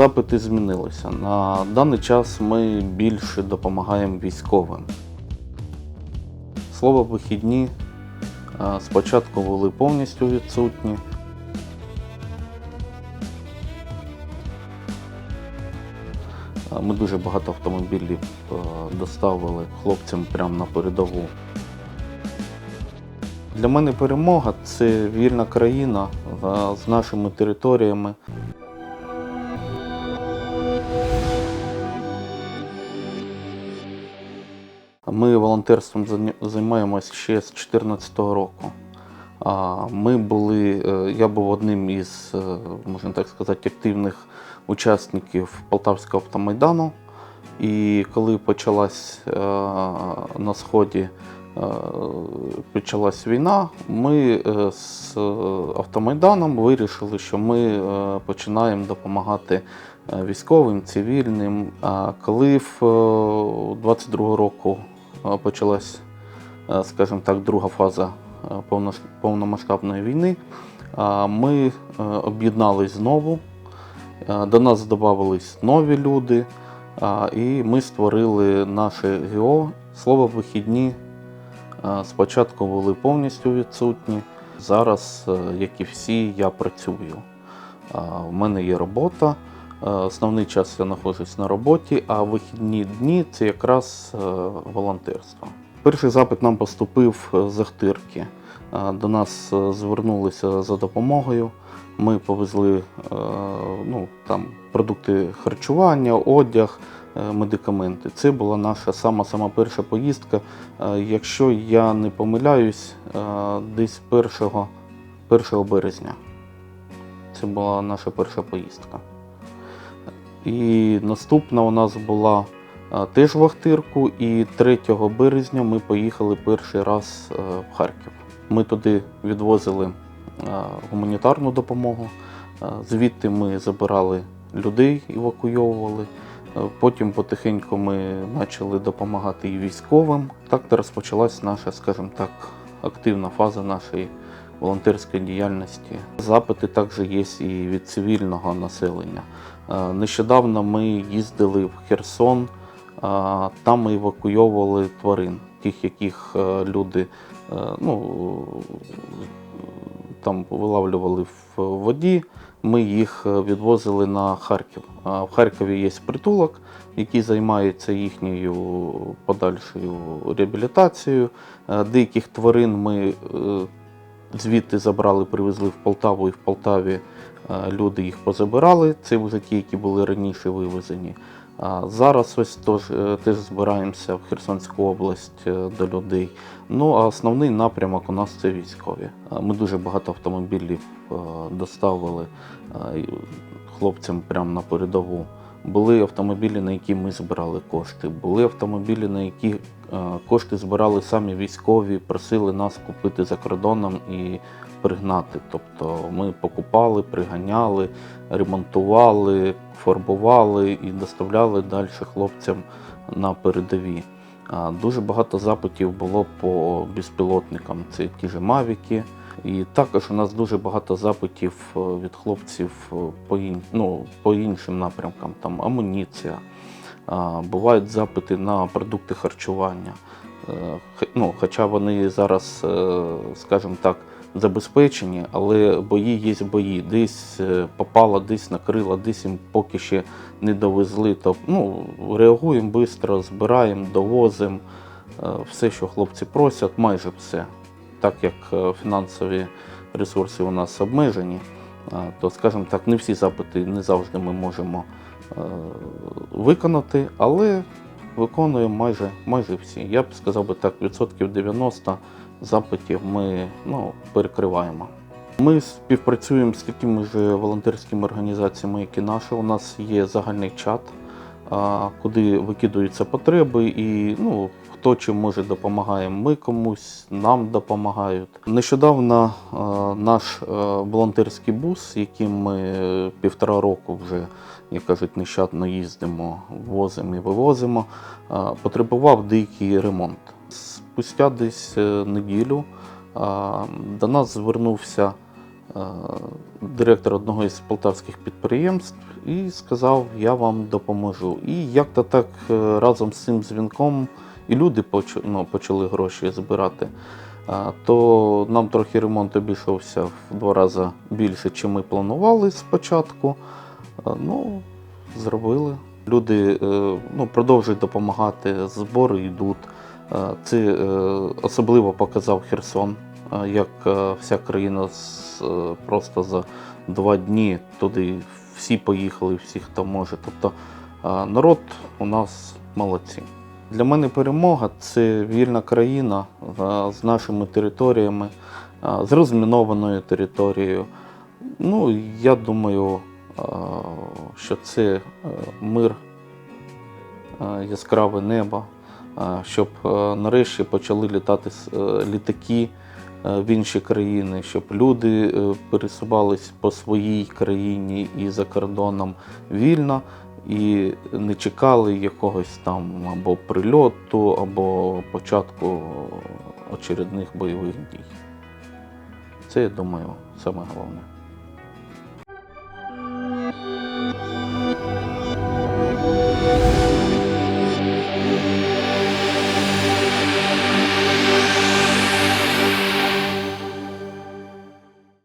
Запити змінилися. На даний час ми більше допомагаємо військовим. Слово вихідні е, спочатку були повністю відсутні. Е, Ми дуже багато автомобілів е, доставили хлопцям прямо на передову. Для мене перемога це вільна країна з нашими територіями. Ми волонтерством займаємось ще з 2014 року. Ми були, е, я був одним із, е, можна так сказати, активних учасників Полтавського автомайдану. І коли почалась е, на сході почалась війна, ми з автомайданом вирішили, що ми починаємо допомагати військовим, цивільним. Коли в е, 22-го року почалась, е, скажімо так, друга фаза е, повномасштабної війни, ми е, об'єднались знову. Е, До нас додавались нові люди, і ми створили наше ГО. Слово вихідні е, спочатку були повністю відсутні. Зараз, е, як і всі, я працюю. У мене є робота. Е, Основний час я знаходжусь на роботі, а вихідні дні це якраз е, волонтерство. Перший запит нам поступив з Ахтирки. Е, До нас звернулися за допомогою. Ми повезли ну, там, продукти харчування, одяг, медикаменти. Це була наша сама сама перша поїздка. Якщо я не помиляюсь, десь 1, 1 березня. Це була наша перша поїздка. І наступна у нас була е, теж в Ахтирку, і 3 березня ми поїхали перший раз е, в Харків. Ми туди відвозили е, гуманітарну допомогу. Звідти ми забирали людей, евакуйовували. Потім потихеньку ми почали допомагати і військовим. Так розпочалась наша, скажімо так, активна фаза нашої волонтерської діяльності. Запити також є і від цивільного населення. Е, Нещодавно ми їздили в Херсон, е, там ми евакуйовували тварин, тих, яких е, люди ну, там вилавлювали в воді. Ми їх відвозили на Харків. В Харкові є притулок, який займається їхньою подальшою реабілітацією. Деяких тварин ми звідти забрали, привезли в Полтаву, і в Полтаві е, люди їх позабирали. Це вже ті, які були раніше вивезені. Зараз ось тож, е, теж збираємося в Херсонську область е, до людей. Ну а основний напрямок у нас це військові. Ми дуже багато автомобілів доставили хлопцям прямо на передову. Були автомобілі, на які ми збирали кошти. Були автомобілі, на які кошти збирали самі військові, просили нас купити за кордоном і пригнати. Тобто ми покупали, приганяли, ремонтували, фарбували і доставляли далі хлопцям на передові. Дуже багато запитів було по безпілотникам. Це ті ж Мавіки. І також у нас дуже багато запитів е, від хлопців е, по, ін... ну, по іншим напрямкам, там амуніція. Бувають запити на продукти харчування. Е, Ну, хоча вони зараз, е, скажімо так, забезпечені, але бої є бої. Десь е, попало, десь накрило, десь їм поки ще не довезли. Тобто, ну, реагуємо швидко, збираємо, довозимо все, що хлопці просять, майже все. Так як фінансові ресурси у нас обмежені, то, скажімо так, не всі запити не завжди ми можемо виконати, але виконує майже, майже всі. Я б сказав би так, відсотків 90 запитів ми ну, перекриваємо. Ми співпрацюємо з такими ж волонтерськими організаціями, як і наша. У нас є загальний чат, куди викидаються потреби, і ну, хто чим може допомагає. Ми комусь, нам допомагають. Нещодавно а, наш а, волонтерський бус, яким ми е, півтора року вже, як кажуть, нещадно їздимо, возимо і вивозимо, а, потребував деякий ремонт. Спустя десь е, неділю до нас звернувся е, директор одного із полтавських підприємств і сказав, я вам допоможу. І як-то так е, разом з цим дзвінком і люди ну, почали гроші збирати. То нам трохи ремонт обійшовся в два рази більше, чим ми планували спочатку. Ну, зробили. Люди е, ну, продовжують допомагати, збори йдуть. Це е, особливо показав Херсон, як е, вся країна просто за два дні туди всі поїхали, всі, хто може. Тобто народ у нас молодці. Для мене перемога це вільна країна е, з нашими територіями, е, з розмінованою територією. Ну, я думаю, е, що це мир, яскраве небо, щоб нарешті почали літати літаки в інші країни, щоб люди пересувались по своїй країні і за кордоном вільно і не чекали якогось там або прильоту, або початку очередних бойових дій. Це, я думаю, саме головне.